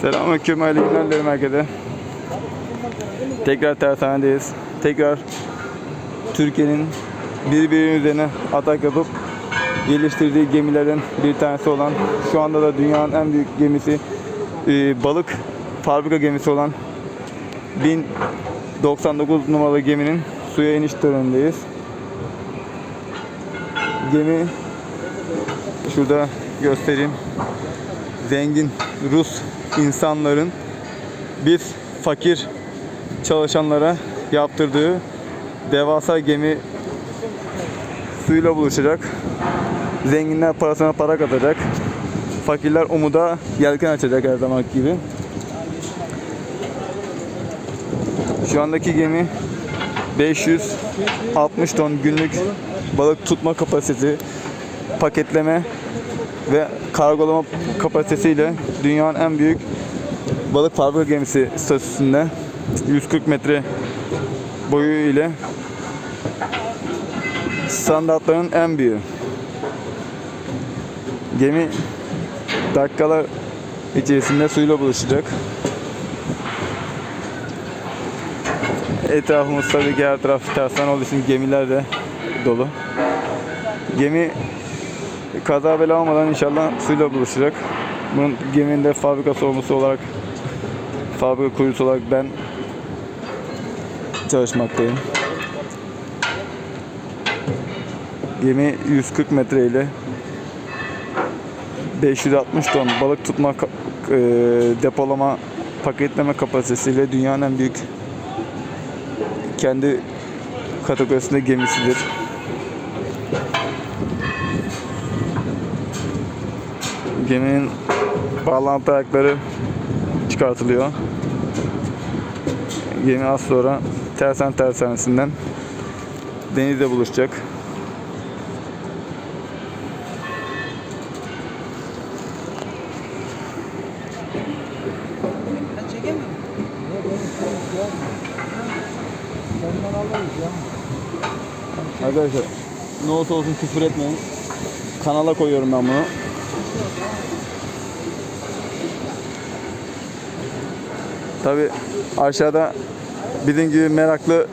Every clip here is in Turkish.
Selamünaleyküm hayırlı günler dilerim herkese. Tekrar tersanedeyiz. Tekrar Türkiye'nin birbirinin üzerine atak yapıp geliştirdiği gemilerin bir tanesi olan şu anda da dünyanın en büyük gemisi e, balık fabrika gemisi olan 1099 numaralı geminin suya iniş törenindeyiz. Gemi şurada göstereyim zengin Rus insanların biz fakir çalışanlara yaptırdığı devasa gemi suyla buluşacak. Zenginler parasına para katacak. Fakirler umuda yelken açacak her zaman gibi. Şu andaki gemi 560 ton günlük balık tutma kapasitesi, paketleme ve kargolama kapasitesiyle dünyanın en büyük balık fabrika gemisi statüsünde 140 metre boyu ile standartların en büyüğü. Gemi dakikalar içerisinde suyla buluşacak. Etrafımız tabii ki her taraf tersan olduğu için gemiler de dolu. Gemi kaza bela olmadan inşallah suyla buluşacak. Bunun geminin de fabrika sorumlusu olarak fabrika kurucusu olarak ben çalışmaktayım. Gemi 140 metre ile 560 ton balık tutma e, depolama paketleme kapasitesiyle dünyanın en büyük kendi kategorisinde gemisidir. Geminin bağlantı ayakları çıkartılıyor. Gemi az sonra tersan tersanesinden denizle buluşacak. Arkadaşlar ne olsun küfür etmeyin. Kanala koyuyorum ben bunu. Tabi aşağıda bizim gibi meraklı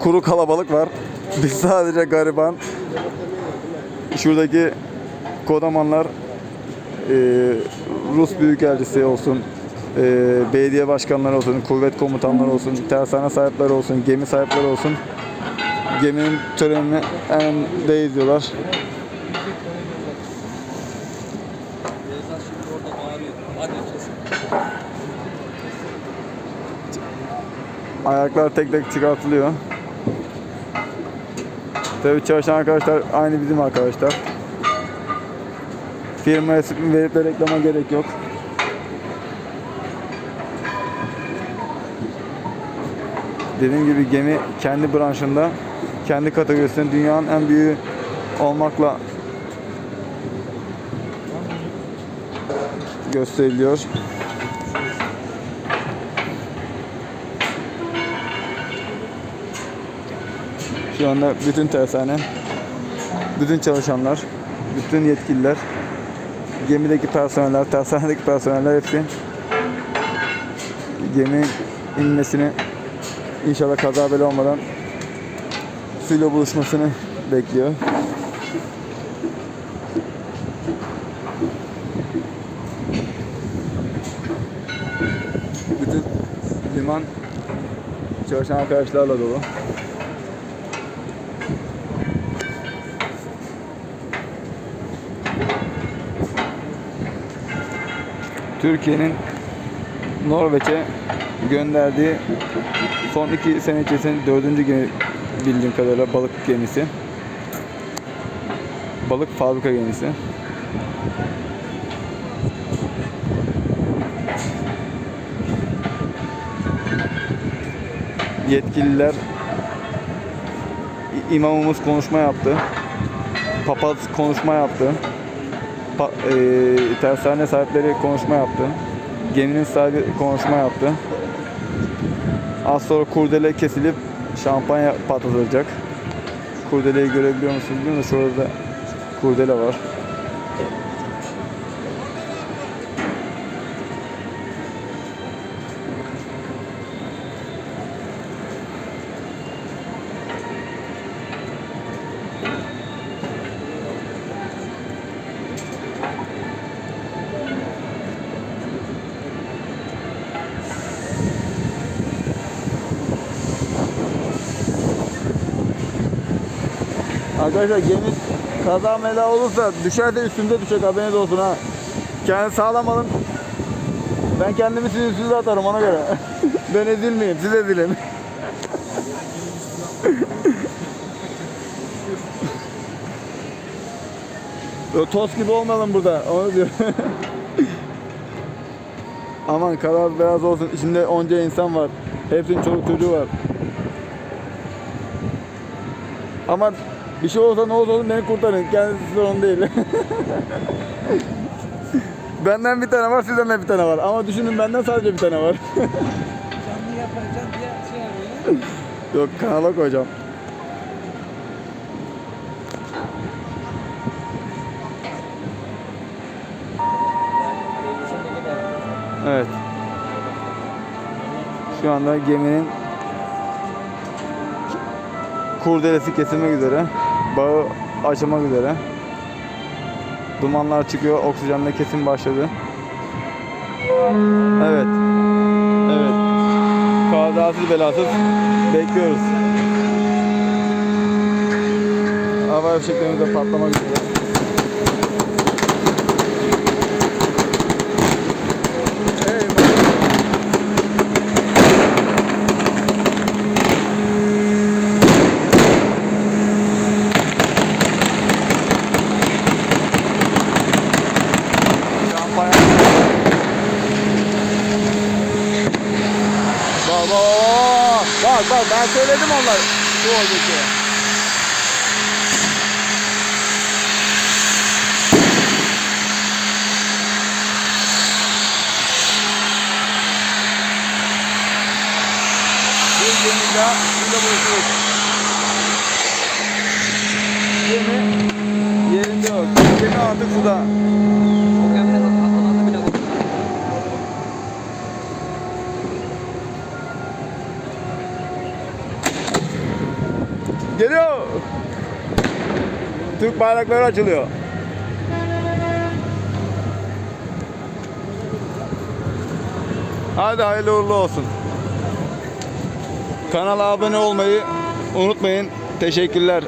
kuru kalabalık var. Biz sadece gariban. Şuradaki kodamanlar eee, Rus Büyükelçisi olsun, eee, belediye başkanları olsun, kuvvet komutanları olsun, tersane sahipleri olsun, gemi sahipleri olsun. Geminin törenini en de izliyorlar. Ayaklar tek tek çıkartılıyor. Tabii çalışan arkadaşlar aynı bizim arkadaşlar. Firma ismi verip de reklama gerek yok. Dediğim gibi gemi kendi branşında, kendi kategorisinde dünyanın en büyüğü olmakla gösteriliyor. Şu anda bütün tersane, bütün çalışanlar, bütün yetkililer, gemideki personeller, tersanedeki personeller hepsi gemi inmesini inşallah kaza bela olmadan suyla buluşmasını bekliyor. Bütün liman çalışan arkadaşlarla dolu. Türkiye'nin Norveç'e gönderdiği son iki sene içerisinde dördüncü gemi bildiğim kadarıyla balık gemisi. Balık fabrika gemisi. Yetkililer imamımız konuşma yaptı. Papaz konuşma yaptı. E, tersane sahipleri konuşma yaptı. Geminin sahibi konuşma yaptı. Az sonra kurdele kesilip şampanya patlatılacak. Kurdeleyi görebiliyor musunuz bilmiyorum da şurada kurdele var. Arkadaşlar gemi kaza mela olursa düşerse üstümüze düşecek haberiniz olsun ha. Kendi sağlam alın. Ben kendimi sizin üstünüze atarım ona göre. ben ezilmeyeyim siz ezilin. Toz gibi olmayalım burada. Onu diyor. Aman karar beyaz olsun. İçinde onca insan var. Hepsinin çoluk çocuğu var. Ama bir şey olsa ne olsa olsun beni kurtarın. Kendisi sorun değil. benden bir tane var, sizden de bir tane var. Ama düşünün benden sadece bir tane var. Canlı yapacağım diye şey arıyor. Yok kanala koyacağım. Evet. Şu anda geminin kurdelesi kesilmek üzere. Bağı açılmak üzere. Dumanlar çıkıyor. Oksijenle kesim başladı. Evet. Evet. Kazasız belasız bekliyoruz. Hava fişeklerimiz de patlamak üzere. Eyvah. Kampanya. Bak bak bak bak ben söyledim onlar bu gemi daha burada buluşuruz. Yerinde yok. Gemi artık suda. Türk bayrakları açılıyor. Hadi hayırlı uğurlu olsun. Kanala abone olmayı unutmayın. Teşekkürler.